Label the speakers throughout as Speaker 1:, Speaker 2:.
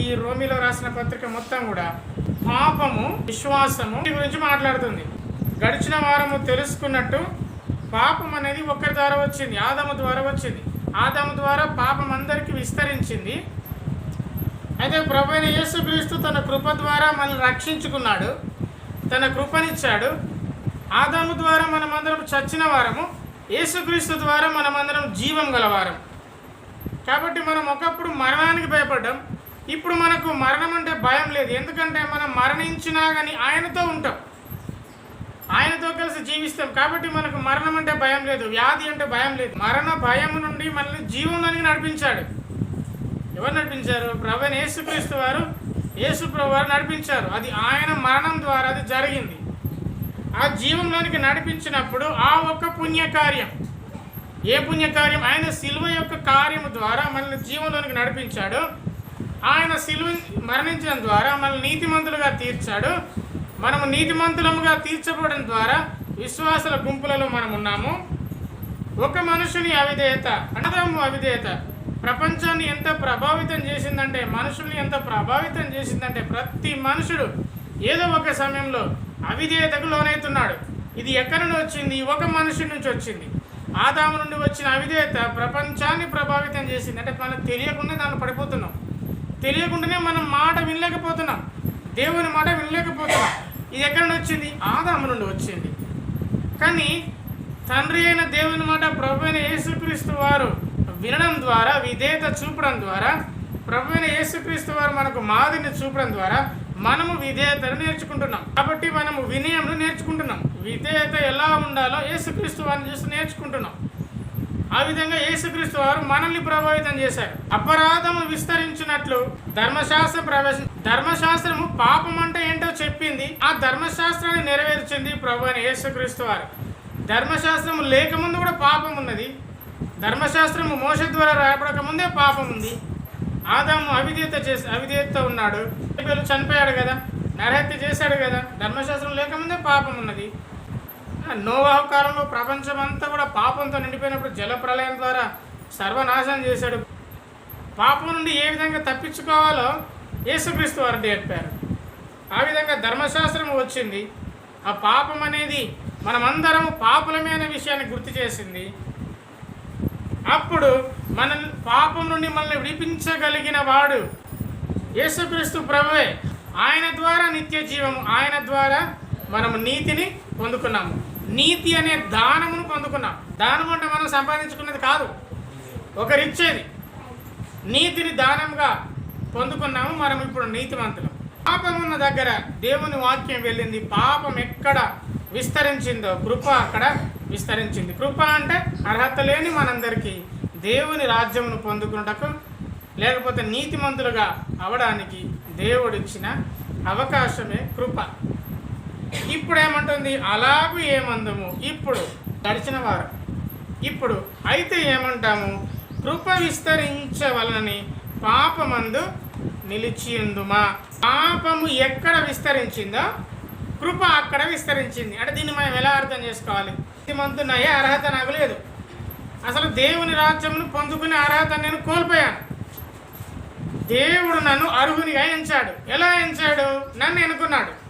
Speaker 1: ఈ రోమిలో రాసిన పత్రిక మొత్తం కూడా పాపము విశ్వాసము గురించి మాట్లాడుతుంది. గడిచిన వారము తెలుసుకున్నట్టు పాపం అనేది ఒకరి ద్వారా వచ్చింది ఆదము ద్వారా వచ్చింది. ఆదము ద్వారా పాపం అందరికీ విస్తరించింది. అయితే ప్రభు అయిన యేసుక్రీస్తు తన కృప ద్వారా మనల్ని రక్షించుకున్నాడు తన కృపనిచ్చాడు. ఆదాము ద్వారా మనమందరం చచ్చిన వారము యేసుక్రీస్తు ద్వారా మనమందరం జీవం గలవారం కాబట్టి మనం ఒకప్పుడు మరణానికి భయపడ్డాం ఇప్పుడు మనకు మరణం అంటే భయం లేదు. ఎందుకంటే మనం మరణించినా కానీ ఆయనతో ఉంటాం. ఆయనతో కలిసి జీవిస్తాం. కాబట్టి మనకు మరణం అంటే భయం లేదు. వ్యాధి అంటే భయం లేదు. మరణ భయం నుండి మనల్ని జీవంలోనికి నడిపించాడు. ఎవరు నడిపించారు? ప్రభు యేసుక్రీస్తు వారు. యేసు ప్రభు వారు నడిపించారు. అది ఆయన మరణం ద్వారా అది జరిగింది. ఆ జీవంలోనికి నడిపించినప్పుడు ఆ ఒక్క పుణ్యకార్యం. ఏ పుణ్యకార్యం? ఆయన శిలువ యొక్క కార్యము ద్వారా మనల్ని జీవంలోనికి నడిపించాడు. ఆయన శిలువ మరణించడం ద్వారా మనల్ని నీతిమంతులుగా తీర్చాడు. మనము నీతిమంతులముగా తీర్చబడడం ద్వారా విశ్వాసుల గుంపులలో మనం ఉన్నాము. ఒక మనుషుని అవిధేయత అనదము అవిధేయత ప్రపంచాన్ని ఎంత ప్రభావితం చేసిందంటే మనుషుల్ని ఎంత ప్రభావితం చేసిందంటే ప్రతి మనుషుడు ఏదో ఒక సమయంలో అవిధేయతకు లోనవుతున్నాడు ఇది ఎక్కడి నుండి వచ్చింది? ఒక మనుషుడి నుంచి వచ్చింది. ఆదాము నుండి వచ్చిన అవిధేయత ప్రపంచాన్ని ప్రభావితం చేసింది. అంటే మనకు తెలియకుండా దాన్ని పడిపోతున్నాం. తెలియకుండానే మనం మాట వినలేకపోతున్నాం. దేవుని మాట వినలేకపోతున్నాం. ఇది ఎక్కడి నుండి వచ్చింది? ఆదాము నుండి వచ్చింది. కానీ తండ్రి అయిన దేవుని మాట ప్రభు అయిన యేసుక్రీస్తు వారు వినడం ద్వారా విధేయత చూపడం ద్వారా ప్రభు అయిన యేసుక్రీస్తు వారు మనకు మాదిరిని చూపడం ద్వారా మనము విధేయతను నేర్చుకుంటున్నాం. కాబట్టి మనము వినయంను నేర్చుకుంటున్నాం. విధేయత ఎలా ఉండాలో యేసుక్రీస్తు వారిని చూసి నేర్చుకుంటున్నాం. ఆ విధంగా యేసుక్రీస్తు వారు మనల్ని ప్రభావితం చేశారు. అపరాధము విస్తరించినట్లు ధర్మశాస్త్రం ప్రవేశ ధర్మశాస్త్రము పాపం అంటే ఏంటో చెప్పింది. ఆ ధర్మశాస్త్రాన్ని నెరవేర్చింది ప్రభు అని యేసుక్రీస్తు వారు. ధర్మశాస్త్రము లేకముందు కూడా పాపం ఉన్నది. ధర్మశాస్త్రము మోస ద్వారా రాయబడక ముందే పాపం ఉంది. ఆదాము అవిధేయత చేసి అవిధేయత ఉన్నాడు. చనిపోయాడు కదా. నరహత్య చేశాడు కదా. ధర్మశాస్త్రం లేకముందే పాపం ఉన్నది. నోవాహు కాలంలో ప్రపంచం అంతా కూడా పాపంతో నిండిపోయినప్పుడు జల ప్రళయం ద్వారా సర్వనాశనం చేశాడు. పాపం నుండి ఏ విధంగా తప్పించుకోవాలో యేసుక్రీస్తు వారు నేర్పారు. ఆ విధంగా ధర్మశాస్త్రం వచ్చింది. ఆ పాపం అనేది మనమందరము పాపులమే అనే విషయాన్ని గుర్తు చేసింది. అప్పుడు మన పాపం నుండి మనల్ని విడిపించగలిగిన వాడు యేసుక్రీస్తు ప్రభువే. ఆయన ద్వారా నిత్య జీవము ఆయన ద్వారా మనము నీతిని పొందుకున్నాము. నీతి అనే దానమును పొందుకున్నాం. దానం అంటే మనం సంపాదించుకున్నది కాదు. ఒకరిచ్చేది. నీతిని దానంగా పొందుకున్నాము. మనం ఇప్పుడు నీతివంతులం పాపం ఉన్న దగ్గర దేవుని వాక్యం వెళ్ళింది. పాపం ఎక్కడ విస్తరించిందో కృప అక్కడ విస్తరించింది. కృప అంటే అర్హత లేని మనందరికీ దేవుని రాజ్యమును పొందుకున్నటకు లేకపోతే నీతిమంతులుగా అవడానికి దేవుడిచ్చిన అవకాశమే కృప. ఇప్పుడు ఏమంటుంది అలాగూ ఏమందము? ఇప్పుడు గడిచిన వారు. ఇప్పుడు అయితే ఏమంటాము? కృప విస్తరించవలనని పాపమందు నిలిచియుందుమా? పాపము ఎక్కడ విస్తరించిందో కృప అక్కడ విస్తరించింది. అంటే దీన్ని మనం ఎలా అర్థం చేసుకోవాలి? మంతున్నయ్యే అర్హత నాకు లేదు. అసలు దేవుని రాజ్యమును పొందుకునే అర్హత నేను కోల్పోయాను. దేవుడు నన్ను అర్హునిగా ఎంచాడు. ఎలా ఎంచాడు? నన్ను ఎన్నుకున్నాడు.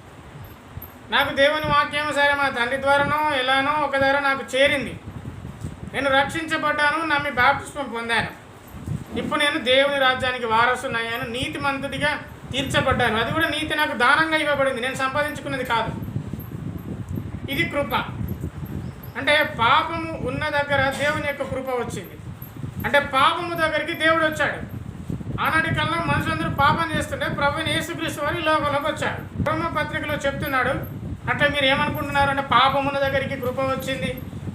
Speaker 1: నాకు దేవుని వాక్యం సరే మా తండ్రి ద్వారానో ఎలానో ఒక ద్వారా నాకు చేరింది. నేను రక్షించబడ్డాను నమ్మి బాప్తిస్మం పొందాను. ఇప్పుడు నేను దేవుని రాజ్యానికి వారసునయ్యాను నీతిమంతుడిగా తీర్చబడ్డాను. అది కూడా నీతి నాకు దానంగా ఇవ్వబడింది. నేను సంపాదించుకున్నది కాదు. ఇది కృప. అంటే పాపము ఉన్న దగ్గర దేవుని యొక్క కృప వచ్చింది. అంటే పాపము దగ్గరికి దేవుడు వచ్చాడు. ఆనాటి కాలంలో మనుషులందరూ పాపం చేస్తుంటే ప్రభుని యేసుక్రీస్తు వారి లోకంలోకి వచ్చాడు బ్రహ్మ పత్రికలో చెప్తున్నాడు అట్లా మీరు ఏమనుకుంటున్నారు అంటే పాపం ఉన్న దగ్గరికి కృప వచ్చింది.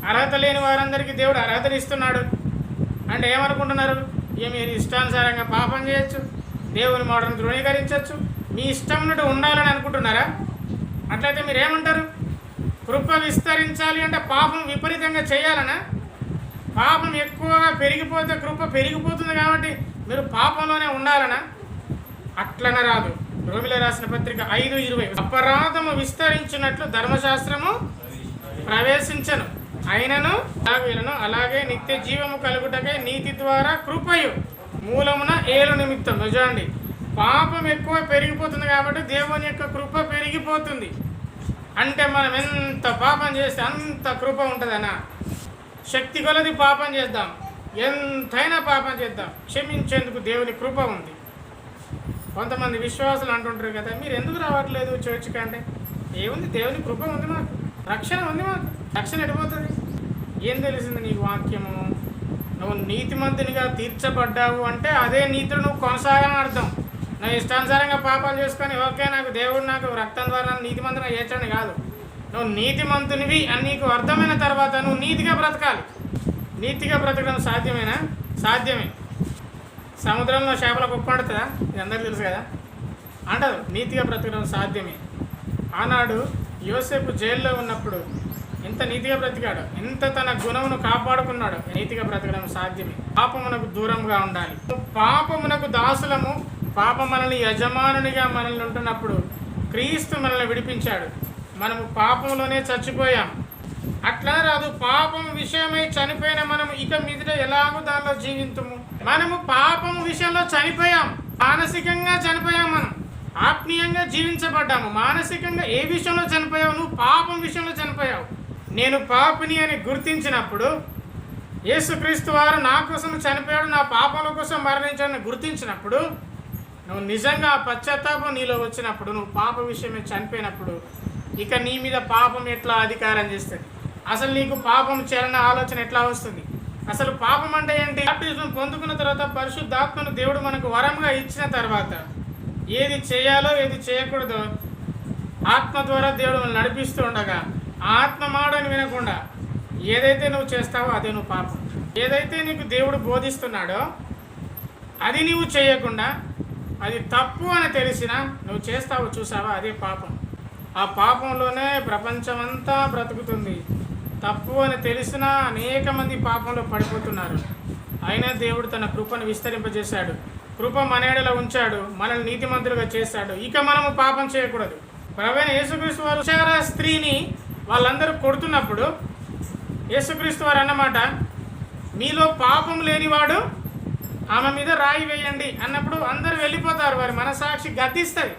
Speaker 1: అర్హత లేని వారందరికీ దేవుడు అర్హతలు ఇస్తున్నాడు. అంటే ఏమనుకుంటున్నారు? ఇక మీరు ఇష్టానుసారంగా పాపం చేయొచ్చు దేవుని మాటను ధృవీకరించవచ్చు మీ ఇష్టం ఉన్నట్టు ఉండాలని అనుకుంటున్నారా? అట్లయితే మీరు ఏమంటారు? కృప విస్తరించాలి అంటే పాపం విపరీతంగా చేయాలనా? పాపం ఎక్కువగా పెరిగిపోతే కృప పెరిగిపోతుంది కాబట్టి మీరు పాపంలోనే ఉండాలనా? అట్లన రాదు. రోమిల రాసిన పత్రిక ఐదు ఇరవై. అపరాధము విస్తరించినట్లు ధర్మశాస్త్రము ప్రవేశించను. అయినను అలాగేలను అలాగే నిత్య జీవము కలుగుటకై నీతి ద్వారా కృపయు మూలమున ఏలు నిమిత్తం. నిజండి పాపం ఎక్కువ పెరిగిపోతుంది కాబట్టి దేవుని యొక్క కృప పెరిగిపోతుంది. అంటే మనం ఎంత పాపం చేస్తే అంత కృప ఉంటుందనా? శక్తి కొలది పాపం చేద్దాం. ఎంతైనా పాపం చేద్దాం. క్షమించేందుకు దేవుని కృప ఉంది. కొంతమంది విశ్వాసులు అంటుంటారు కదా మీరు ఎందుకు రావట్లేదు చర్చికి అంటే? ఏముంది దేవుని కృప ఉంది మాకు రక్షణ ఉంది మాకు రక్షణ ఎడిపోతుంది ఏం తెలిసింది నీకు వాక్యము? నువ్వు నీతిమంతునిగా తీర్చబడ్డావు అంటే అదే నీతిలో నువ్వు కొనసాగాలని అర్థం. నువ్వు ఇష్టానుసారంగా పాపాలు చేసుకొని ఓకే నాకు దేవుడు నాకు రక్తం ద్వారా నీతిమంతునిగా చేర్చండి కాదు. నువ్వు నీతిమంతునివి అని నీకు అర్థమైన తర్వాత నువ్వు నీతిగా బ్రతకాలి. నీతిగా బ్రతకడం సాధ్యమేనా? సాధ్యమే. సముద్రంలో చేపల కుప్పడుతుందా ఇది అందరికీ తెలుసు కదా. అంటదు నీతిగా బ్రతకడం సాధ్యమే. ఆనాడు యోసేపు జైల్లో ఉన్నప్పుడు ఎంత నీతిగా బ్రతికాడు ఎంత తన గుణమును కాపాడుకున్నాడు నీతిగా బ్రతకడం సాధ్యమే. పాపమునకు దూరంగా ఉండాలి. పాపమునకు దాసులము పాప మనల్ని యజమానునిగా మనల్ని ఉంటున్నప్పుడు క్రీస్తు మనల్ని విడిపించాడు. మనము పాపంలోనే చచ్చిపోయాం. అట్లా రాదు. పాపం విషయమై చనిపోయిన మనం ఇక మీదట ఎలాగో దానిలో జీవింతుము. మనము పాపం విషయంలో చనిపోయాం. మానసికంగా చనిపోయాం మనం. ఆత్మీయంగా జీవించబడ్డాము. మానసికంగా ఏ విషయంలో చనిపోయావు? నువ్వు పాపం విషయంలో చనిపోయావు. నేను పాపిని అని గుర్తించినప్పుడు యేసుక్రీస్తు వారు నా కోసం చనిపోయాడు నా పాపాల కోసం మరణించాడని గుర్తించినప్పుడు నువ్వు నిజంగా పశ్చాత్తాపం నీలో వచ్చినప్పుడు నువ్వు పాప విషయమే చనిపోయినప్పుడు ఇక నీ మీద పాపం ఎట్లా అధికారం చేస్తుంది? అసలు నీకు పాపం చేయాలన్న ఆలోచన ఎట్లా వస్తుంది? అసలు పాపం అంటే ఏంటి? బాప్టిజం పొందుకున్న తర్వాత పరిశుద్ధాత్మను దేవుడు మనకు వరంగా ఇచ్చిన తర్వాత ఏది చేయాలో ఏది చేయకూడదో ఆత్మ ద్వారా దేవుడు మనల్ని నడిపిస్తూ ఉండగా ఆ ఆత్మ మాడని వినకుండా ఏదైతే నువ్వు చేస్తావో అదే నువ్వు పాపం. ఏదైతే నీకు దేవుడు బోధిస్తున్నాడో అది నీవు చేయకుండా అది తప్పు అని తెలిసినా నువ్వు చేస్తావో చూసావా? అదే పాపం. ఆ పాపంలోనే ప్రపంచమంతా బ్రతుకుతుంది. తప్పు అని తెలిసినా అనేక మంది పాపంలో పడిపోతున్నారు. అయినా దేవుడు తన కృపను విస్తరింపజేశాడు. కృప మనేడలో ఉంచాడు. మనల్ని నీతిమంతులుగా చేశాడు. ఇక మనము పాపం చేయకూడదు. ప్రవీణ యేసుక్రీస్తు వారు విచార స్త్రీని వాళ్ళందరూ కొడుతున్నప్పుడు యేసుక్రీస్తు వారు అన్నమాట మీలో పాపం లేనివాడు ఆమె మీద రాయి వేయండి అన్నప్పుడు అందరూ వెళ్ళిపోతారు. వారి మనసాక్షి గద్దిస్తుంది.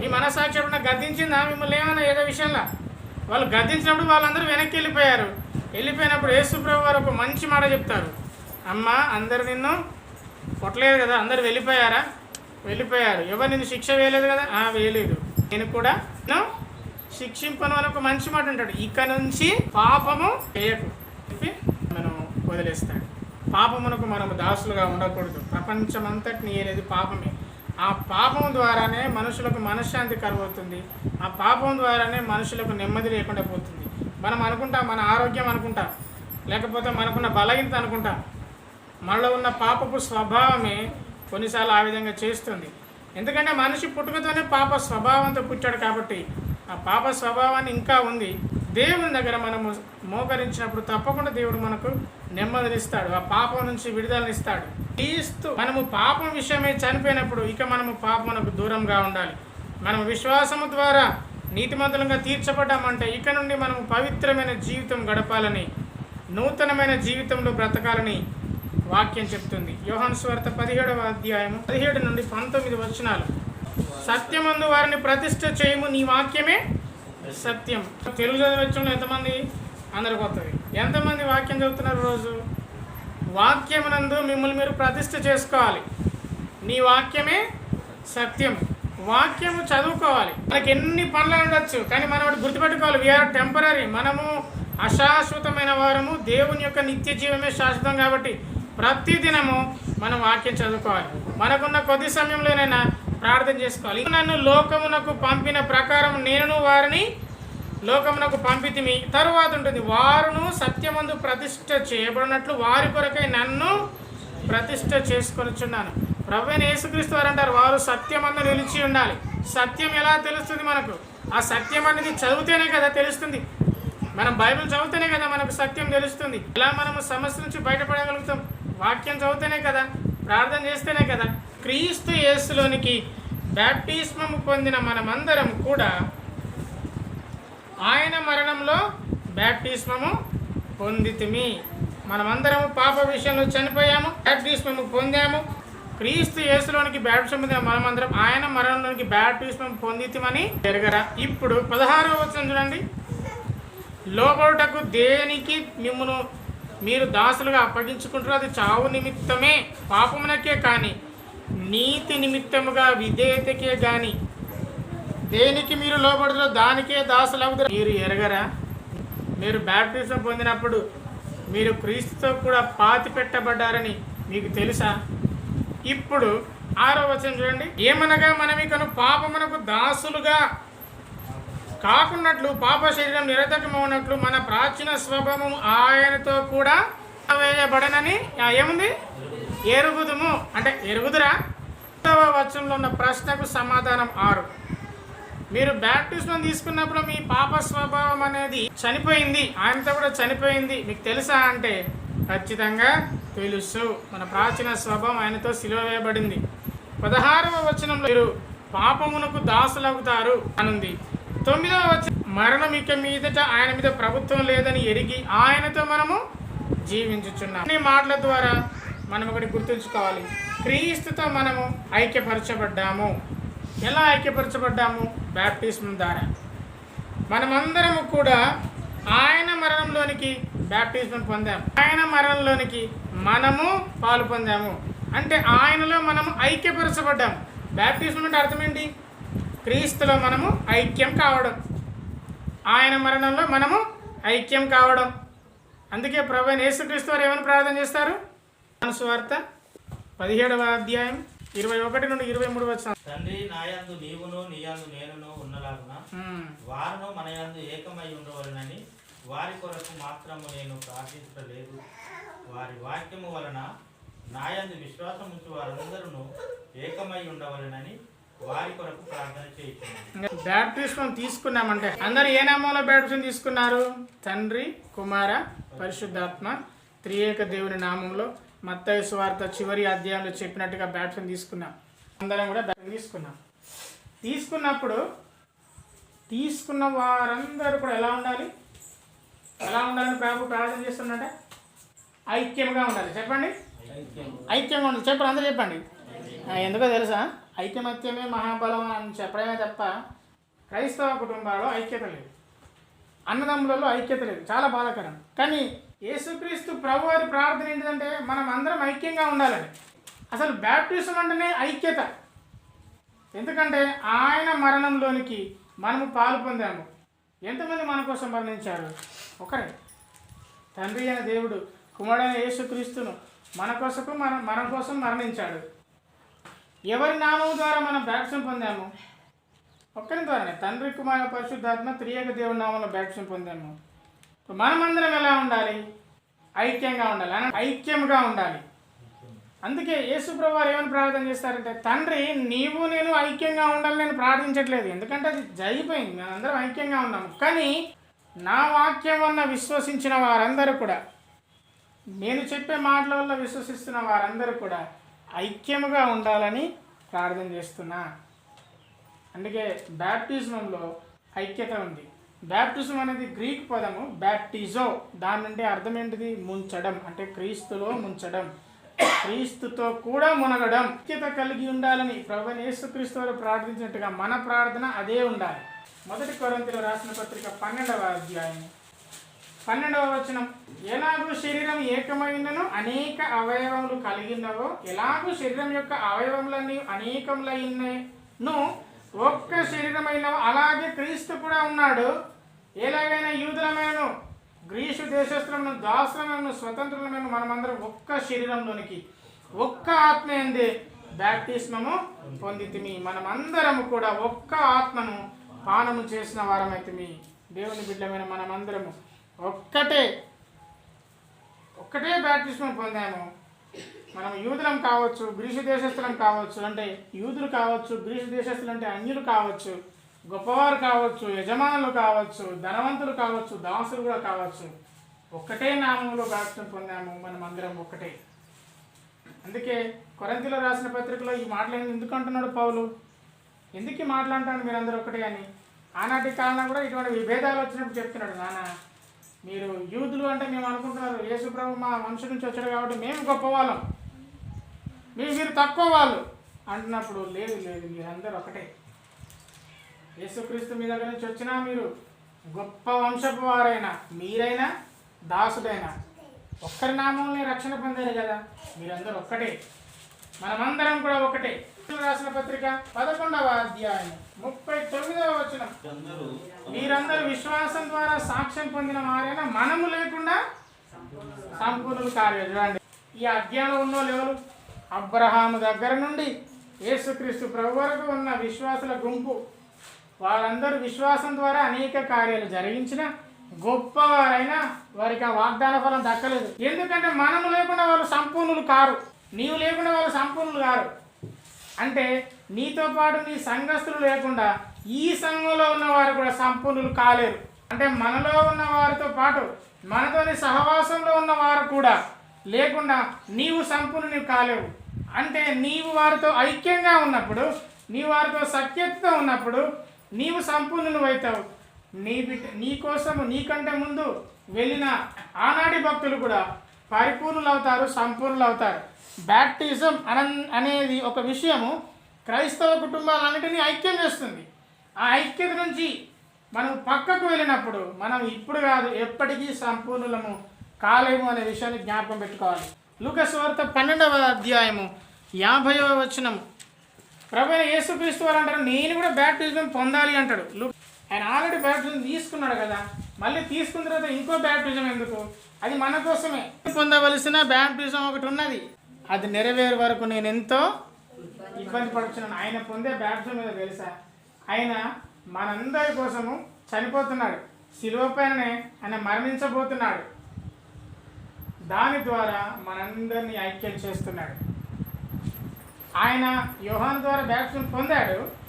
Speaker 1: మీ మనసాక్షి ఎప్పుడన్నా గద్దించిందా? మిమ్మల్ని ఏమన్నా ఏదో విషయంలో? వాళ్ళు గద్దించినప్పుడు వాళ్ళందరూ వెనక్కి వెళ్ళిపోయారు. వెళ్ళిపోయినప్పుడు యేసుప్రభు వారు ఒక మంచి మాట చెప్తారు. అమ్మ అందరు నిన్ను కొట్టలేదు కదా అందరు వెళ్ళిపోయారా? వెళ్ళిపోయారు. ఎవరు నిన్ను శిక్ష వేయలేదు కదా? ఆ వేయలేదు. నేను కూడా నేను శిక్షింపను అని ఒక మంచి మాట అంటాడు. ఇక నుంచి పాపము చేయకు. చెప్పి మనం వదిలేస్తాడు. పాపమునకు మనము దాసులుగా ఉండకూడదు. ప్రపంచమంతటిని ఏలేదు పాపమే. ఆ పాపం ద్వారానే మనుషులకు మనశ్శాంతి కలుగుతుంది. ఆ పాపం ద్వారానే మనుషులకు నెమ్మది లేకుండా పోతుంది. మనం అనుకుంటాం మన ఆరోగ్యం అనుకుంటాం లేకపోతే మనకున్న బలహీనత అనుకుంటాం మనలో ఉన్న పాపపు స్వభావమే కొన్నిసార్లు ఆ విధంగా చేస్తుంది. ఎందుకంటే మనిషి పుట్టుకతోనే పాప స్వభావంతో పుట్టాడు కాబట్టి ఆ పాప స్వభావాన్ని ఇంకా ఉంది. దేవుని దగ్గర మనము మోకరించినప్పుడు తప్పకుండా దేవుడు మనకు నెమ్మదినిస్తాడు ఆ పాపం నుంచి విడుదలనిస్తాడు క్రీస్తు మనము పాపం విషయమై చనిపోయినప్పుడు ఇక మనము పాపమునకు దూరంగా ఉండాలి. మనం విశ్వాసము ద్వారా నీతిమంతులంగా తీర్చబడ్డామంటే ఇక నుండి మనము పవిత్రమైన జీవితం గడపాలని నూతనమైన జీవితంలో బ్రతకాలని వాక్యం చెప్తుంది. యోహన్ స్వార్త పదిహేడవ అధ్యాయము పదిహేడు నుండి పంతొమ్మిది వచనాలు. సత్యమందు వారిని ప్రతిష్ట చేయము నీ వాక్యమే సత్యం. తెలుగు చదివచ్చు ఎంతమంది? అందరికి వస్తుంది. ఎంతమంది వాక్యం చదువుతున్నారు రోజు? వాక్యమునందు మిమ్మల్ని మీరు ప్రతిష్ట చేసుకోవాలి. నీ వాక్యమే సత్యం. వాక్యము చదువుకోవాలి. మనకి ఎన్ని పనులు ఉండొచ్చు కానీ మనం ఒకటి గుర్తుపెట్టుకోవాలి. వీఆర్ టెంపరీ మనము అశాశ్వతమైన వారము దేవుని యొక్క నిత్య జీవమే శాశ్వతం కాబట్టి ప్రతిదినము మనం వాక్యం చదువుకోవాలి. మనకున్న కొద్ది సమయంలోనైనా ప్రార్థన చేసుకోవాలి. నన్ను లోకమునకు పంపిన ప్రకారం నేను వారిని లోకమునకు పంపితిమి. తరువాత ఉంటుంది వారును సత్యమందు ప్రతిష్ట చేయబడినట్లు వారి కొరకై నన్ను ప్రతిష్ట చేసుకొనిచున్నాను. ప్రభువైన యేసుక్రీస్తు వారు అంటారు వారు సత్యమందు నిలిచి ఉండాలి. సత్యం ఎలా తెలుస్తుంది మనకు? ఆ సత్యం అనేది చదివితేనే కదా తెలుస్తుంది. మనం బైబిల్ చదివితేనే కదా మనకు సత్యం తెలుస్తుంది. ఎలా మనము సమస్య నుంచి బయటపడగలుగుతాం? వాక్యం చదివితేనే కదా ప్రార్థన చేస్తేనే కదా. క్రీస్తు యేసులోనికి బ్యాప్టిస్మము పొందిన మనమందరం కూడా ఆయన మరణంలో బ్యాప్టిస్మము పొందితిమి. మనమందరము పాప విషయంలో చనిపోయాము బ్యాప్టిస్మము పొందాము. క్రీస్తు యేసులోనికి బ్యాప్టిజం పొందిన మనమందరం ఆయన మరణంలోనికి బ్యాప్టిజం పొందితమని ఎరగరా ఇప్పుడు పదహారవ వచనం చూడండి. లోబడుటకు దేనికి మిమ్మను మీరు దాసులుగా అప్పగించుకుంటారు అది చావు నిమిత్తమే పాపమునకే కానీ నీతి నిమిత్తముగా విధేయతకే కానీ దేనికి మీరు లోబడుతారో దానికే దాసులవుతారు మీరు ఎరగరా? మీరు బ్యాప్టిజం పొందినప్పుడు మీరు క్రీస్తుతో కూడా పాతి పెట్టబడ్డారని మీకు తెలుసా? ఇప్పుడు ఆరో వచనం చూడండి. ఏమనగా మనం ఇకను పాపమునకు దాసులుగా కాకున్నట్లు పాప శరీరం నిరతకమవునట్లు మన ప్రాచీన స్వభావం ఆయనతో కూడా వేయబడనని ఏముంది? ఎరుగుదుము. అంటే ఎరుగుదురా? రెండవ వచనంలో ఉన్న ప్రశ్నకు సమాధానం ఆరు. మీరు బ్యాప్టిజం తీసుకున్నప్పుడు మీ పాప స్వభావం అనేది చనిపోయింది. ఆయనతో కూడా చనిపోయింది. మీకు తెలుసా అంటే? ఖచ్చితంగా తెలుసు. మన ప్రాచీన స్వభావం ఆయనతో సిలువ వేయబడింది. పదహారవ వచనంలో మీరు పాపమునకు దాసులవుతారు అనుంది. తొమ్మిదవ వచనం మరణం ఇక మీదట ఆయన మీద ప్రభుత్వం లేదని ఎరిగి ఆయనతో మనము జీవించుచున్నాం. ఈ మాటల ద్వారా మనం ఒకటి గుర్తుంచుకోవాలి. క్రీస్తుతో మనము ఐక్యపరచబడ్డాము. ఎలా ఐక్యపరచబడ్డాము? బ్యాప్టిజం ద్వారా. మనమందరము కూడా ఆయన మరణంలోనికి బ్యాప్టిజం పొందాము ఆయన మరణంలోనికి మనము పాలు పొందాము. అంటే ఆయనలో మనము ఐక్యపరచబడ్డాము బ్యాప్టిజం అంటే అర్థం ఏంటి? క్రీస్తులో మనము ఐక్యం కావడం. ఆయన మరణంలో మనము ఐక్యం కావడం. అందుకే ప్రభు యేసుక్రీస్తు వారు ఏమని ప్రార్థన చేస్తారు? వార్త పదిహేడవ అధ్యాయం ఇరవై ఒకటి నుండి ఇరవై మూడు వచ్చిన
Speaker 2: తండ్రి నాయందు నీవును నీయందు నేనును ఉన్నలాగున వారును మనయందు ఏకమై ఉండవలనని వారి కొరకు మాత్రము నేను ప్రార్థించలేదు వారి వాక్యము వలన నాయందు విశ్వాసం ఉంచి వారందరూ ఏకమై ఉండవలనని వారి కొరకు ప్రార్థన చేయించాను
Speaker 1: బ్యాప్టిస్మం తీసుకున్నామంటే అందరు ఏ నామంలో బ్యాప్టిజం తీసుకున్నారు? తండ్రి కుమార పరిశుద్ధాత్మ త్రియేక దేవుని నామంలో మత్తయ సువార్త చివరి అధ్యాయంలో చెప్పినట్టుగా బ్యాప్టిజం తీసుకున్నాం. అందరం కూడా బ్యాప్టిజం తీసుకున్నాం. తీసుకున్నప్పుడు తీసుకున్న వారందరూ కూడా ఎలా ఉండాలి? ఎలా ఉండాలని ప్రభు ప్రార్థన చేస్తుందంటే ఐక్యంగా ఉండాలి. చెప్పండి. ఐక్యంగా ఉండాలి. చెప్పండి అందరూ చెప్పండి. ఎందుకో తెలుసా? ఐక్యమత్యమే మహాబలం అని చెప్పడమే తప్ప క్రైస్తవ కుటుంబాల్లో ఐక్యత లేదు. అన్నదమ్ములలో ఐక్యత లేదు. చాలా బాధాకరం. కానీ యేసుక్రీస్తు ప్రభు వారి ప్రార్థన ఏంటంటే మనం అందరం ఐక్యంగా ఉండాలని. అసలు బ్యాప్టిజం అంటేనే ఐక్యత. ఎందుకంటే ఆయన మరణంలోనికి మనము పాలు పొందాము. ఎంతమంది మన కోసం మరణించారు? ఒకరే. తండ్రి అయిన దేవుడు కుమారుడైన యేసుక్రీస్తును మన కోసం మన మన కోసం మరణించాడు. ఎవరి నామం ద్వారా మనం బ్యాప్టిజం పొందాము? ఒక్కరి ద్వారానే. తండ్రి కుమార పరిశుద్ధాత్మ త్రియక దేవుని నామంలో బ్యాప్టిజం పొందాము. మనమందరం ఎలా ఉండాలి? ఐక్యంగా ఉండాలి. అని ఐక్యంగా ఉండాలి. అందుకే యేసుప్రభు వారు ఏమని ప్రార్థన చేస్తారంటే తండ్రి నీవు నేను ఐక్యంగా ఉండాలని నేను ప్రార్థించట్లేదు. ఎందుకంటే అది జరిగిపోయింది. అందరం ఐక్యంగా ఉన్నాము. కానీ నా వాక్యం వల్ల విశ్వసించిన వారందరూ కూడా నేను చెప్పే మాటల వల్ల విశ్వసిస్తున్న వారందరూ కూడా ఐక్యముగా ఉండాలని ప్రార్థన చేస్తున్నా. అందుకే బ్యాప్టిజంలో ఐక్యత ఉంది. బ్యాప్టిజం అనేది గ్రీక్ పదము బ్యాప్టిజో దాని నుండి అర్థం ఏంటిది? ముంచడం. అంటే క్రీస్తులో ముంచడం. క్రీస్తుతో కూడా మునగడం. ఐక్యత కలిగి ఉండాలని ప్రభుని యేసుక్రీస్తు వారు ప్రార్థించినట్టుగా మన ప్రార్థన అదే ఉండాలి. మొదటి కొరంతిలో రాసిన పత్రిక పన్నెండవ అధ్యాయం. పన్నెండవ వచనం. ఎలాగూ శరీరం ఏకమైనను అనేక అవయవములు కలిగినవో ఎలాగూ శరీరం యొక్క అవయవములన్నీ అనేకములైనను ఒక్క శరీరమైన అలాగే క్రీస్తు కూడా ఉన్నాడు. ఎలాగైనా యూదులమైన. గ్రీసు దేశస్థులను దాసులమైన స్వతంత్రులమైన మనమందరం ఒక్క శరీరంలోనికి ఒక్క ఆత్మ ఎందే బ్యాప్టిస్మము పొందితిమి. మనమందరము కూడా ఒక్క ఆత్మను పానము చేసిన వారమైతిమి. దేవుని బిడ్డమైన మనమందరము ఒక్కటే ఒక్కటే బ్యాప్టిస్మం పొందాము. మనం యూదులం కావచ్చు గ్రీసు దేశస్థులం కావచ్చు అంటే యూదులు కావచ్చు గ్రీసు దేశస్థులు అంటే అన్యులు కావచ్చు గొప్పవారు కావచ్చు యజమానులు కావచ్చు ధనవంతులు కావచ్చు దాసులు కూడా కావచ్చు. ఒక్కటే నామంలో బ్యాప్టిజం పొందాము మనం అందరం ఒక్కటే. అందుకే కొరంతిలో రాసిన పత్రికలో ఈ మాటలు ఎందుకు అంటున్నాడు పౌలు? ఎందుకు ఈ మాటలు మీరందరూ ఒకటే అని? ఆనాటి కాలంలో కూడా ఇటువంటి విభేదాలు వచ్చినప్పుడు చెప్తున్నాడు నాన్న మీరు యూదులు అంటే మేము అనుకుంటున్నారు యేసుప్రభు మా వంశం నుంచి వచ్చాడు కాబట్టి మేము గొప్పవాళ్ళం. మీరు మీరు తక్కువ వాళ్ళు. అంటున్నప్పుడు లేదు లేదు మీరందరూ ఒకటే యేసుక్రీస్తు మీ దగ్గర నుంచి వచ్చినా మీరు గొప్ప వంశపు వారైనా మీరైనా దాసుడైనా ఒక్కరి నామంలో రక్షణ పొందారు కదా? మీరందరూ ఒక్కటే. మనమందరం కూడా ఒకటే. రాసిన పత్రిక పదకొండవ అధ్యాయం ముప్పై తొమ్మిదవ వచనం.
Speaker 2: అందరూ
Speaker 1: మీరందరూ విశ్వాసం ద్వారా సాక్ష్యం పొందిన వారైనా మనము లేకుండా సంపూర్ణులు కాలేదు. చూడండి. ఈ అధ్యాయంలో ఉన్న ఎవరు? అబ్రహాము దగ్గర నుండి యేసుక్రీస్తు ప్రభు వరకు ఉన్న విశ్వాసుల గుంపు. వారందరూ విశ్వాసం ద్వారా అనేక కార్యాలు జరిగించిన గొప్పవారైనా వారికి ఆ వాగ్దాన ఫలం దక్కలేదు. ఎందుకంటే మనము లేకుండా వాళ్ళు సంపూర్ణులు కారు. నీవు లేకుండా వాళ్ళు సంపూర్ణులు కారు. అంటే నీతో పాటు నీ సంఘస్థులు లేకుండా ఈ సంఘంలో ఉన్నవారు కూడా సంపూర్ణులు కాలేరు. అంటే మనలో ఉన్న వారితో పాటు మనతోని సహవాసంలో ఉన్న వారు కూడా లేకుండా నీవు సంపూర్ణుని కాలేవు. అంటే నీవు వారితో ఐక్యంగా ఉన్నప్పుడు నీ వారితో సఖ్యతతో ఉన్నప్పుడు నీవు సంపూర్ణులు అవుతావు నీ బిడ్డ నీ కోసము నీకంటే ముందు వెళ్ళిన ఆనాటి భక్తులు కూడా పరిపూర్ణులు అవుతారు సంపూర్ణులు అవుతారు బ్యాప్టిజం అన అనేది ఒక విషయము క్రైస్తవ కుటుంబాలన్నిటినీ ఐక్యం చేస్తుంది. ఆ ఐక్యత నుంచి మనం పక్కకు వెళ్ళినప్పుడు మనం ఇప్పుడు కాదు ఎప్పటికీ సంపూర్ణులము కాలేము అనే విషయాన్ని జ్ఞాపకం పెట్టుకోవాలి. లుకస్ వార్త పన్నెండవ అధ్యాయము యాభైవ వచనం ప్రభు యేసుక్రీస్తు వారు అంటారు నేను కూడా బ్యాప్టిజం పొందాలి అంటాడు. ఆయన ఆల్రెడీ బ్యాప్టిజం తీసుకున్నాడు కదా మళ్ళీ తీసుకున్న తర్వాత ఇంకో బ్యాప్టిజం ఎందుకు? అది మన కోసమే. పొందవలసిన బ్యాప్టిజం ఒకటి ఉన్నది. అది నెరవేరు వరకు నేను ఎంతో ఇబ్బంది పడుతున్నాను ఆయన పొందే బ్యాప్టిజం మీద తెలుసా? ఆయన మనందరి కోసము చనిపోతున్నాడు. శిలువ పైననే ఆయన మరణించబోతున్నాడు. దాని ద్వారా మనందరినీ ఐక్యం చేస్తున్నాడు. ఆయన యోహాన్ ద్వారా బ్యాప్టిజం పొందాడు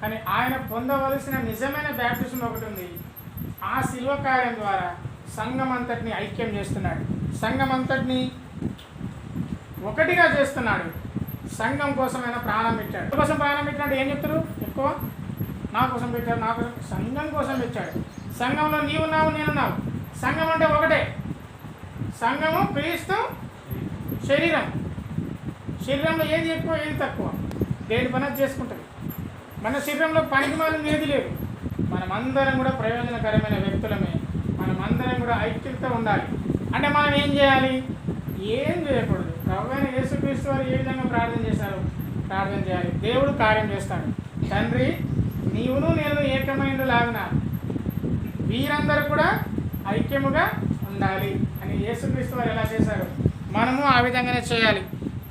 Speaker 1: కానీ ఆయన పొందవలసిన నిజమైన బ్యాప్టిజం ఒకటి ఉంది. ఆ శిల్వ కార్యం ద్వారా సంఘం అంతటిని ఐక్యం చేస్తున్నాడు. సంఘం అంతటిని ఒకటిగా చేస్తున్నాడు. సంఘం కోసం ఆయన ప్రాణం పెట్టాడు. కోసం ప్రాణం పెట్టాడు ఏం చెప్తారు ఎక్కువ నా కోసం పెట్టాడు నా కోసం సంఘం కోసం పెట్టాడు. సంఘంలో నీవున్నావు నేనున్నావు సంఘం అంటే ఒకటే. సంఘము క్రీస్తు శరీరం. శరీరంలో ఏది ఎక్కువ ఏది తక్కువ? దేని పని చేసుకుంటుంది. మన శరీరంలో పనికి మాలింది ఏది లేదు. మనమందరం కూడా ప్రయోజనకరమైన వ్యక్తులమే. మనమందరం కూడా ఐక్యత ఉండాలి. అంటే మనం ఏం చేయాలి? ఏం చేయకూడదు. ప్రభుత్వ యేసుక్రీస్తు వారు ఏ విధంగా ప్రార్థన చేశారు ప్రార్థన చేయాలి. దేవుడు కార్యం చేస్తాడు. తండ్రి నీవును నేను ఏకమైన లాగున వీరందరూ కూడా ఐక్యముగా ఉండాలి అని యేసుక్రీస్తు వారు ఎలా చేశారు? మనము ఆ విధంగానే చేయాలి.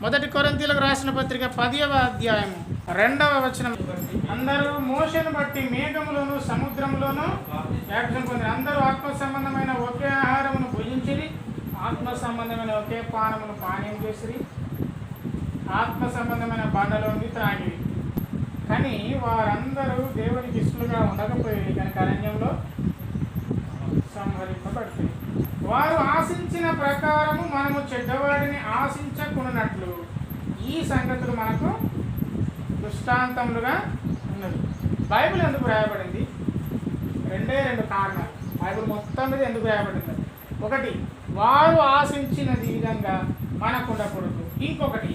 Speaker 1: మొదటి కొరంతీలకు రాసిన పత్రిక పదవ అధ్యాయము రెండవ వచనం. అందరూ మోషను బట్టి మేఘములోను సముద్రంలోను వ్యాఖ్యం పొంది అందరూ ఆత్మ సంబంధమైన ఒకే ఆహారమును భుజించిరి. ఆత్మ సంబంధమైన ఒకే పానమును పానీయం చేసిరి. ఆత్మ సంబంధమైన బండలోని త్రాగిరి. కానీ వారందరూ దేవునికి ఇష్టలుగా ఉండకపోయి కనుక అరణ్యంలో సంహరింపబడుతుంది వారు ఆశించిన ప్రకారము మనము చెడ్డవాడిని ఆశించకున్నట్లు ఈ సంగతులు మనకు దృష్టాంతములుగా ఉన్నది బైబిల్ ఎందుకు రాయబడింది రెండే రెండు కారణాలు. బైబిల్ మొత్తం మీద ఎందుకు రాయబడింది ఒకటి వారు ఆశించినది విధంగా మనకు ఉండకూడదు ఇంకొకటి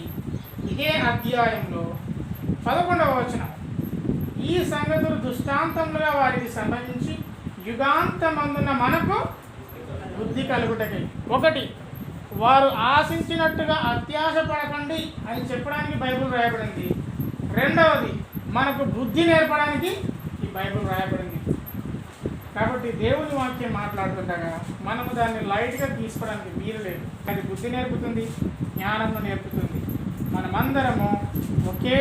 Speaker 1: ఇదే అధ్యాయంలో పదకొండవ వచనం. ఈ సంగతులు దృష్టాంతములుగా వారికి సంబంధించి యుగాంతమందున మనకు బుద్ధి కలుగుటకి. ఒకటి వారు ఆశించినట్టుగా అత్యాశ పడకండి అని చెప్పడానికి బైబిల్ రాయబడింది. రెండవది మనకు బుద్ధి నేర్పడానికి ఈ బైబిల్ రాయబడింది. కాబట్టి దేవుని వాక్యం మాట్లాడుతుండగా మనము దాన్ని లైట్గా తీసుకోవడానికి వీలు లేదు. అది బుద్ధి నేర్పుతుంది జ్ఞానము నేర్పుతుంది. మనమందరము ఒకే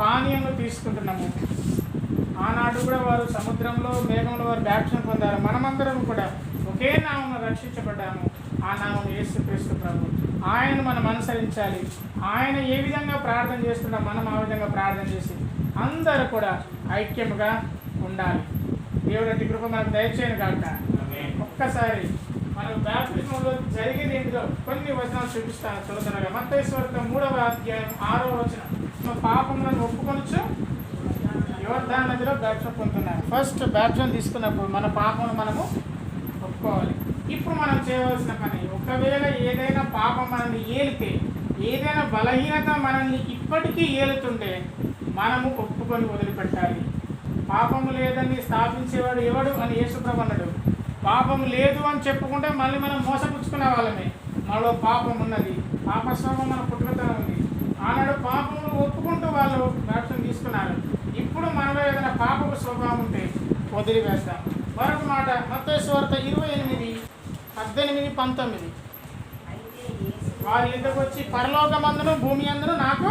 Speaker 1: పానీయము తీసుకుంటున్నాము. ఆనాడు కూడా వారు సముద్రంలో మేఘంలో వారు బ్యాక్షన్ పొందారు. మనమందరం కూడా ఒకే నామం రక్షించబడ్డాము. ఆ నామం యేసుక్రీస్తు ప్రభు. ఆయన మనం అనుసరించాలి. ఆయన ఏ విధంగా ప్రార్థన చేస్తున్నా మనం ఆ విధంగా ప్రార్థన చేసి అందరూ కూడా ఐక్యముగా ఉండాలి. దేవుడు అట్టి కృప మనకు దయచేయను కాక ఒక్కసారి మనకు బ్యాప్టిజంలో జరిగేది ఏంటిదో కొన్ని వచనాలు చూపిస్తాను చూడదనగా మత్తైశ్వర్త మూడవ అధ్యాయం ఆరో వచనం. మన పాపములను ఒప్పుకొనొచ్చు యోర్ధాన్ నదిలో బ్యాప్టిజం పొందుతున్నారు. ఫస్ట్ బ్యాప్టిజం తీసుకున్నప్పుడు మన పాపమును మనము ఒప్పుకోవాలి ఇప్పుడు మనం చేయవలసిన పని ఒకవేళ ఏదైనా పాపం మనల్ని ఏలితే ఏదైనా బలహీనత మనల్ని ఇప్పటికీ ఏలుతుంటే మనము ఒప్పుకొని వదిలిపెట్టాలి. పాపము లేదని స్థాపించేవాడు ఎవడు అని యేసుప్రభు పాపం పాపము లేదు అని చెప్పుకుంటే మళ్ళీ మనం మోసపుచ్చుకునే వాళ్ళమే. మనలో పాపం ఉన్నది. పాపస్వామం మన పుట్టుకతో ఉంది. ఆనాడు పాపమును ఒప్పుకుంటూ వాళ్ళు వ్యాప్తం తీసుకున్నారు. ఇప్పుడు మనలో ఏదైనా పాపపు స్వభావం ఉంటే వదిలివేస్తారు. మరొక మాట మత్తేశ్వార్త ఇరవై ఎనిమిది పద్దెనిమిది పంతొమ్మిది. వారి ఇంటికి వచ్చి పరలోకమందును భూమి అందును నాకు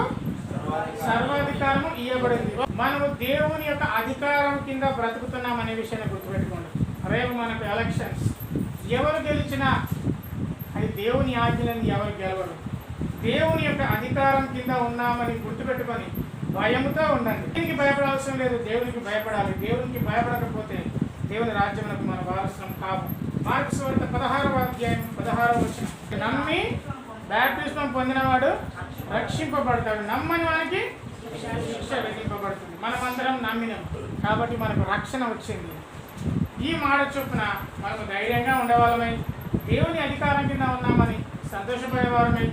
Speaker 1: సర్వాధికారము ఇవ్వబడింది మనము దేవుని యొక్క అధికారం కింద బ్రతుకుతున్నాం అనే విషయాన్ని గుర్తుపెట్టుకోండి. రేపు మనకు ఎలక్షన్స్. ఎవరు గెలిచినా అది దేవుని ఆజ్ఞలను ఎవరు గెలవరు. దేవుని యొక్క అధికారం కింద ఉన్నామని గుర్తుపెట్టుకొని భయముతో ఉండండి. దేవునికి భయపడాల్సిన లేదు? దేవునికి భయపడాలి. దేవునికి భయపడకపోతే దేవుని రాజ్యములకు మన వారసులం కాము. మార్క్స్ వార్త పదహారవ అధ్యాయం పదహారవ వచ్చిన నమ్మి బ్యాప్టిజం పొందినవాడు రక్షింపబడతాడు. నమ్మని వానికి శిక్ష విధింపబడుతుంది. మనమందరం నమ్మినాం. కాబట్టి మనకు రక్షణ వచ్చింది. ఈ మాట చొప్పున మనకు ధైర్యంగా ఉండేవాళ్ళమై దేవుని అధికారం కింద ఉన్నామని సంతోషపడేవారమై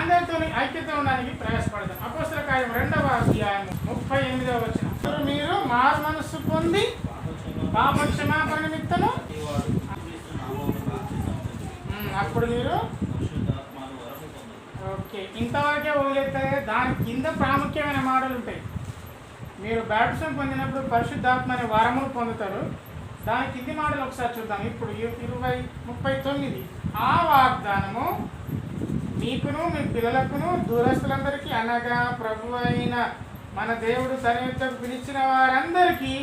Speaker 1: అందరితో ఐక్యత ఉండడానికి ప్రయాసపడతాం. అపోస్తల కార్యం రెండవ అధ్యాయం ముప్పై ఎనిమిదవ వచ్చిన మీరు మారు మనస్సు పొంది పాప క్షమాపణ నిమిత్తము అప్పుడు మీరు? ఓకే ఇంతవరకే వదిలేస్తే దాని కింద ప్రాముఖ్యమైన మాటలు ఉంటాయి మీరు బ్యాప్సం పొందినప్పుడు పరిశుద్ధాత్మ అనే వరములు పొందుతారు. దాని కింది మాటలు ఒకసారి చూద్దాం. ఇప్పుడు ఇరవై ముప్పై తొమ్మిది. ఆ వాగ్దానము మీకును మీ పిల్లలకును దూరస్తులందరికీ అనగా ప్రభు అయిన మన దేవుడు తన పిలిచిన వారందరికీ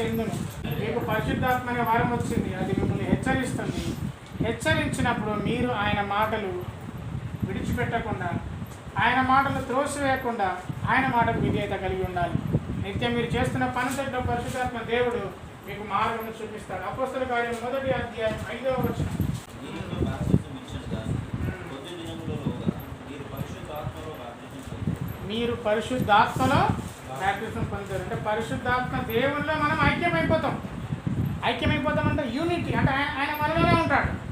Speaker 1: చెందును. మీకు పరిశుద్ధాత్మ అనే వరం వచ్చింది. అది మిమ్మల్ని హెచ్చరిస్తుంది. హెచ్చరించినప్పుడు మీరు ఆయన మాటలు విడిచిపెట్టకుండా ఆయన మాటలు త్రోసివేయకుండా ఆయన మాటకు విధేయత కలిగి ఉండాలి. నిత్యం మీరు చేస్తున్న పనితో పరిశుద్ధాత్మ దేవుడు మీకు మార్గం చూపిస్తాడు. అపోస్తల కార్యం మొదటి అధ్యాయం ఐదవ
Speaker 2: దినములలోగా మీరు పరిశుద్ధాత్మలో
Speaker 1: బ్యాప్టిజం పొందుతారు. అంటే పరిశుద్ధాత్మ దేవుల్లో మనం ఐక్యమైపోతాం. ఐక్యమైపోతాం అంటే యూనిటీ అంటే ఆయన ఆయన మనలోనే ఉంటాడు.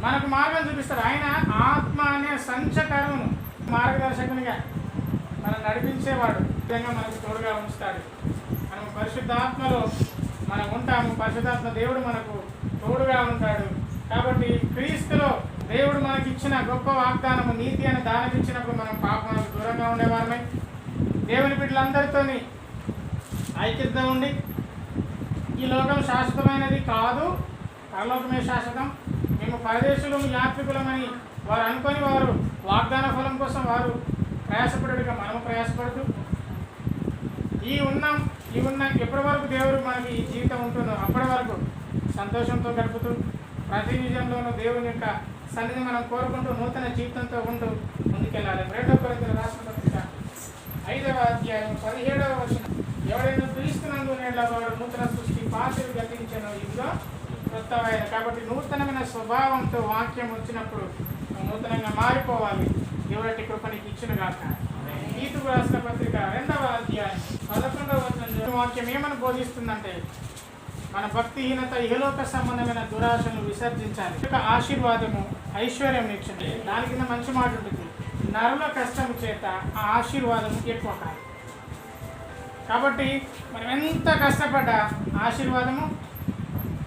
Speaker 1: మనకు మార్గం చూపిస్తారు. ఆయన ఆత్మ అనే సంచకరమును మార్గదర్శకునిగా మనం నడిపించేవాడు. విధంగా మనకు తోడుగా ఉంచుతాడు. మనం పరిశుద్ధాత్మలో మనం ఉంటాము. పరిశుద్ధాత్మ దేవుడు మనకు తోడుగా ఉంటాడు. కాబట్టి క్రీస్తులో దేవుడు మనకి ఇచ్చిన గొప్ప వాగ్దానము నీతి అని దానకిచ్చినప్పుడు మనం పాపం దూరంగా ఉండేవారమే. దేవుని బిడ్డలందరితో ఐక్యత ఉండి ఈ లోకం శాశ్వతమైనది కాదు పరలోకమే శాశ్వతం. మేము పరదేశులు యాత్రికులమని వారు అనుకొని వారు వాగ్దాన ఫలం కోసం వారు ప్రయాసపడేట్టుగా మనము ప్రయాసపడుతూ ఈ ఉన్నాం ఈ ఉన్న ఎప్పటి వరకు దేవుడు మనకి ఈ జీవితం ఉంటుందో అప్పటి వరకు సంతోషంతో గడుపుతూ ప్రతి విజయంలోనూ దేవుని యొక్క సన్నిధి మనం కోరుకుంటూ నూతన జీవితంతో ఉంటూ ముందుకెళ్ళాలి. రెండో కొరింథీయుల రాష్ట్ర పత్రిక ఐదవ అధ్యాయం పదిహేడవ వచనం. ఎవరైనా క్రీస్తునందు నేల వాడు నూతన సృష్టి పాత్రలు గతించను. ఇందులో క్రొత్తమైన కాబట్టి నూతనమైన స్వభావంతో వాక్యం వచ్చినప్పుడు నూతనంగా మారిపోవాలి. ఎవరి కృపనికి ఇచ్చిన కాక గీతకు రాసిన పత్రిక రెండవ అధ్యాయం పదకొండవ వచనం వాక్యం ఏమని బోధిస్తుందంటే మన భక్తిహీనత ఇహలోక సంబంధమైన దురాశను విసర్జించాలి. ఆశీర్వాదము ఐశ్వర్యం ఇచ్చింది. దాని కింద మంచి మాట ఉంటుంది. నరుల కష్టం చేత ఆ ఆశీర్వాదం ఎక్కువ కాదు. కాబట్టి మనం ఎంత కష్టపడ్డా ఆశీర్వాదము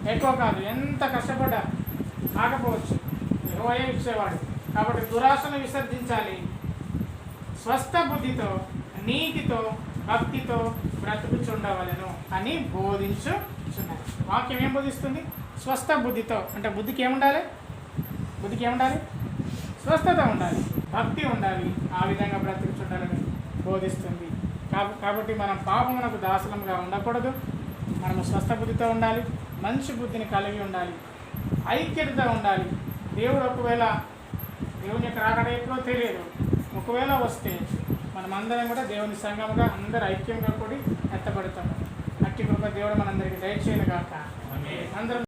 Speaker 1: ఎక్కువ కాదు. ఎంత కష్టపడ్డా కాకపోవచ్చు. ఇరవై ఇచ్చేవాడు. కాబట్టి దురాశను విసర్జించాలి. స్వస్థ బుద్ధితో నీతితో భక్తితో బ్రతుకుచుండవలను అని బోధించుచున్నది వాక్యం ఏం బోధిస్తుంది? స్వస్థ బుద్ధితో. అంటే బుద్ధికి ఏముండాలి? బుద్ధికి ఏముండాలి? స్వస్థత ఉండాలి భక్తి ఉండాలి ఆ విధంగా బ్రతుకుచుండాలని బోధిస్తుంది. కాబ- కాబట్టి మనం పాపమునకు దాసలంగా ఉండకూడదు. మనము స్వస్థ బుద్ధితో ఉండాలి మంచి బుద్ధిని కలిగి ఉండాలి ఐక్యతతో ఉండాలి. దేవుడు ఒకవేళ దేవుని యొక్క రాకడ ఎప్పుడో తెలియదు. ఒకవేళ వస్తే మనం అందరం కూడా దేవుని సంఘముగా అందరు ఐక్యంగా కూడి ఎత్తబడతాము. అట్టి కృప దేవుడు మనందరికీ దయచేయను కాక అందరం